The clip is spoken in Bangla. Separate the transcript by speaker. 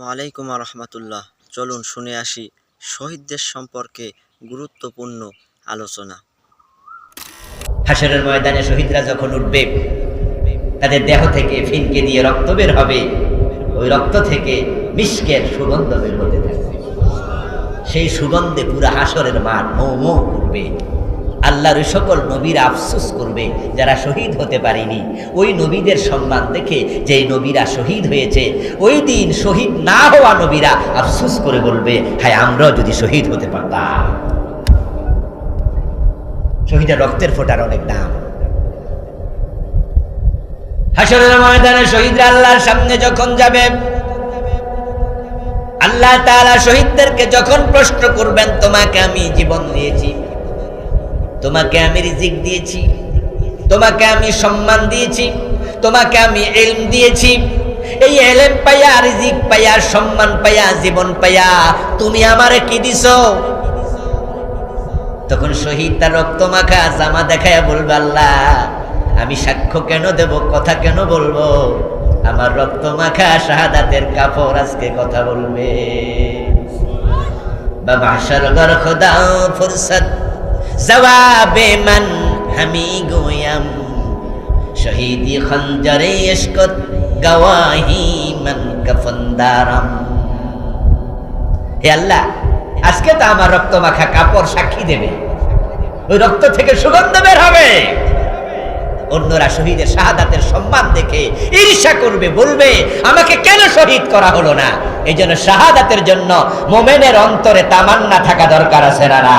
Speaker 1: আলাইকুম রহমতুল্লাহ চলুন শুনে আসি শহীদদের সম্পর্কে গুরুত্বপূর্ণ আলোচনা।
Speaker 2: হাসরের ময়দানে শহীদরা যখন উঠবে, তাদের দেহ থেকে ফিনকে দিয়ে রক্ত বের হবে। ওই রক্ত থেকে মিষ্কের সুগন্ধ বের হতে থাকবে। সেই সুগন্ধে পুরা হাসরের মাঠ মৌ মৌ করবে। আল্লাহর সকল নবীরা আফসোস করবে যারা শহীদ হতে পারেনি। ওই নবীদের সম্মান দেখে যে নবীরা শহীদ হয়েছে, ওই দিন শহীদ না হওয়া নবীরা আফসোস করে বলবে, হায়, আমরাও যদি শহীদ হতে পারতাম। শহীদের রক্তের ফোটার অনেক দাম হাসরের ময়দানে শহীদরা আল্লাহর সামনে যখন যাবে, আল্লাহ তাআলা শহীদদেরকে যখন প্রশ্ন করবেন, তোমাকে আমি জীবন দিয়েছি। তোমাকে আমি রিজিক দিয়েছি, তোমাকে আমি সম্মান দিয়েছি, তোমাকে আমি এলম দিয়েছি। এই এলেম পাইয়া, রিজিক পাইয়া, সম্মান পাইয়া, জীবন পাইয়া তুমি আমারে কি দিছো? তখন শহীদ তার রক্ত মাখা জামা দেখায় বলবে, আল্লাহ, আমি সাক্ষ্য কেন দেব, কথা কেন বলব? আমার রক্ত মাখা শাহাদাতের কাপড় আজকে কথা বলবে। বাবা সরগর খোদা ফুরসত জবাবে মান হামি গোয়াম। শহীদি খঞ্জরে ইশকত গওয়াহি মান কফন্দারাম। হে আল্লাহ, আজকে তো আমার রক্ত মাখা কাপড় সাক্ষী দেবে। ওই রক্ত থেকে সুগন্ধ বের হবে। অন্যরা শহীদের শাহাদাতের সম্মান দেখে ঈর্ষা করবে, বলবে, আমাকে কেন শহীদ করা হলো না? এই জন্য শাহাদাতের জন্য মোমেনের অন্তরে তামান্না থাকা দরকার আছে না